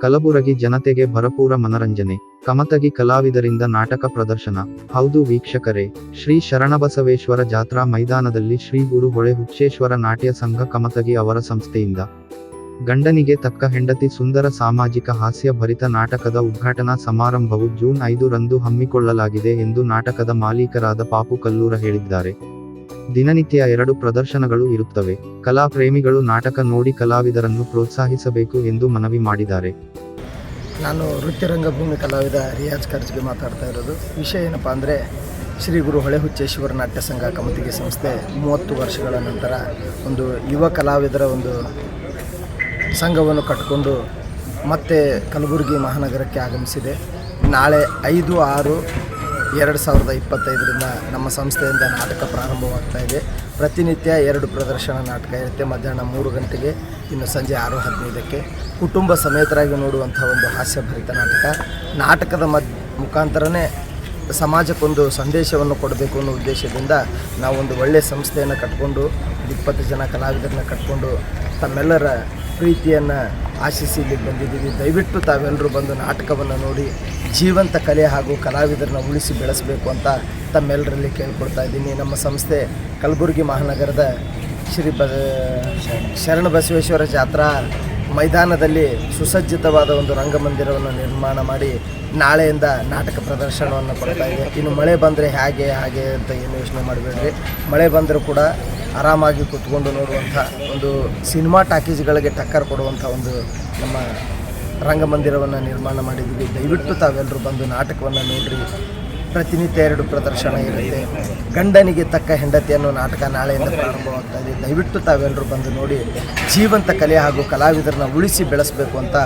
ಕಲಬುರಗಿ ಜನತೆಗೆ ಭರಪೂರ ಮನರಂಜನೆ. ಕಮತಗಿ ಕಲಾವಿದರಿಂದ ನಾಟಕ ಪ್ರದರ್ಶನ. ಹೌದು ವೀಕ್ಷಕರೇ, ಶ್ರೀ ಶರಣಬಸವೇಶ್ವರ ಜಾತ್ರಾ ಮೈದಾನದಲ್ಲಿ ಶ್ರೀ ಗುರು ಹೊಳೆ ಹುಚ್ಚೇಶ್ವರ ನಾಟ್ಯ ಸಂಘ ಕಮತಗಿ ಅವರ ಸಂಸ್ಥೆಯಿಂದ. ಗಂಡನಿಗೆ ತಕ್ಕ ಹೆಂಡತಿ ಸುಂದರ ಸಾಮಾಜಿಕ ಹಾಸ್ಯ ಭರಿತ ನಾಟಕದ ಉದ್ಘಾಟನಾ ಸಮಾರಂಭವು ಜೂನ್ ಐದು ರಂದು ಹಮ್ಮಿಕೊಳ್ಳಲಾಗಿದೆ ಎಂದು ನಾಟಕದ ಮಾಲೀಕರಾದ ಪಾಪು ಕಲ್ಲೂರ ಹೇಳಿದ್ದಾರೆ. ದಿನನಿತ್ಯ ಎರಡು ಪ್ರದರ್ಶನಗಳು ಇರುತ್ತವೆ. ಕಲಾ ಪ್ರೇಮಿಗಳು ನಾಟಕ ನೋಡಿ ಕಲಾವಿದರನ್ನು ಪ್ರೋತ್ಸಾಹಿಸಬೇಕು ಎಂದು ಮನವಿ ಮಾಡಿದ್ದಾರೆ. ನಾನು ನೃತ್ಯ ರಂಗಭೂಮಿ ಕಲಾವಿದ ರಿಯಾಜ್ ಖರ್ಜ್ಗೆ ಮಾತಾಡ್ತಾ ಇರೋದು. ವಿಷಯ ಏನಪ್ಪ ಅಂದರೆ, ಶ್ರೀ ಗುರು ಹೊಳೆ ಹುಚ್ಚೇಶ್ವರ ನಾಟ್ಯ ಸಂಘ ಕಮತಿಗೆ ಸಂಸ್ಥೆ ಮೂವತ್ತು ವರ್ಷಗಳ ನಂತರ ಒಂದು ಯುವ ಕಲಾವಿದರ ಒಂದು ಸಂಘವನ್ನು ಕಟ್ಕೊಂಡು ಮತ್ತೆ ಕಲಬುರಗಿ ಮಹಾನಗರಕ್ಕೆ ಆಗಮಿಸಿದೆ. ನಾಳೆ ಐದು ಆರು ಎರಡು ಸಾವಿರದ ಇಪ್ಪತ್ತೈದರಿಂದ ನಮ್ಮ ಸಂಸ್ಥೆಯಿಂದ ನಾಟಕ ಪ್ರಾರಂಭವಾಗ್ತಾ ಇದೆ. ಪ್ರತಿನಿತ್ಯ ಎರಡು ಪ್ರದರ್ಶನ ನಾಟಕ ಇರುತ್ತೆ. ಮಧ್ಯಾಹ್ನ ಮೂರು ಗಂಟೆಗೆ, ಇನ್ನು ಸಂಜೆ ಆರು ಹದಿನೈದಕ್ಕೆ. ಕುಟುಂಬ ಸಮೇತರಾಗಿ ನೋಡುವಂಥ ಒಂದು ಹಾಸ್ಯಭರಿತ ನಾಟಕ. ನಾಟಕದ ಮದ್, ಮುಖಾಂತರನೇ ಸಮಾಜಕ್ಕೊಂದು ಸಂದೇಶವನ್ನು ಕೊಡಬೇಕು ಅನ್ನೋ ಉದ್ದೇಶದಿಂದ ನಾವೊಂದು ಒಳ್ಳೆಯ ಸಂಸ್ಥೆಯನ್ನು ಕಟ್ಕೊಂಡು ಇಪ್ಪತ್ತು ಜನ ಕಲಾವಿದರನ್ನ ಕಟ್ಕೊಂಡು ತಮ್ಮೆಲ್ಲರ ಪ್ರೀತಿಯನ್ನು ಆಶಿಸಿ ಇಲ್ಲಿ ಬಂದಿದ್ದೀವಿ. ದಯವಿಟ್ಟು ತಾವೆಲ್ಲರೂ ಬಂದು ನಾಟಕವನ್ನು ನೋಡಿ, ಜೀವಂತ ಕಲೆ ಹಾಗೂ ಕಲಾವಿದರನ್ನ ಉಳಿಸಿ ಬೆಳೆಸಬೇಕು ಅಂತ ತಮ್ಮೆಲ್ಲರಲ್ಲಿ ಕೇಳ್ಕೊಡ್ತಾ ಇದ್ದೀನಿ. ನಮ್ಮ ಸಂಸ್ಥೆ ಕಲಬುರಗಿ ಮಹಾನಗರದ ಶ್ರೀ ಬ ಶರಣ ಬಸವೇಶ್ವರ ಜಾತ್ರಾ ಮೈದಾನದಲ್ಲಿ ಸುಸಜ್ಜಿತವಾದ ಒಂದು ರಂಗಮಂದಿರವನ್ನು ನಿರ್ಮಾಣ ಮಾಡಿ ನಾಳೆಯಿಂದ ನಾಟಕ ಪ್ರದರ್ಶನವನ್ನು ಕೊಡ್ತಾ ಇದೆ. ಇನ್ನು ಮಳೆ ಬಂದರೆ ಹೇಗೆ, ಹಾಗೆ ಅಂತ ಏನು ಯೋಚನೆ ಮಾಡಬೇಡ್ರಿ. ಮಳೆ ಬಂದರೂ ಕೂಡ ಆರಾಮಾಗಿ ಕೂತ್ಕೊಂಡು ನೋಡುವಂಥ ಒಂದು ಸಿನಿಮಾ ಟಾಕೀಸ್ಗಳಿಗೆ ಟಕ್ಕರ್ ಕೊಡುವಂಥ ಒಂದು ನಮ್ಮ ರಂಗಮಂದಿರವನ್ನು ನಿರ್ಮಾಣ ಮಾಡಿದ್ದೀವಿ. ದಯವಿಟ್ಟು ತಾವೆಲ್ಲರೂ ಬಂದು ನಾಟಕವನ್ನು ನೋಡ್ರಿ. ಪ್ರತಿನಿತ್ಯ ಎರಡು ಪ್ರದರ್ಶನ ಇರುತ್ತೆ. ಗಂಡನಿಗೆ ತಕ್ಕ ಹೆಂಡತಿ ಅನ್ನೋ ನಾಟಕ ನಾಳೆಯಿಂದ ಪ್ರಾರಂಭವಾಗ್ತಾ ಇದೆ. ದಯವಿಟ್ಟು ತಾವೆಲ್ಲರೂ ಬಂದು ನೋಡಿ, ಜೀವಂತ ಕಲೆ ಹಾಗೂ ಕಲಾವಿದರನ್ನ ಉಳಿಸಿ ಬೆಳೆಸಬೇಕು ಅಂತ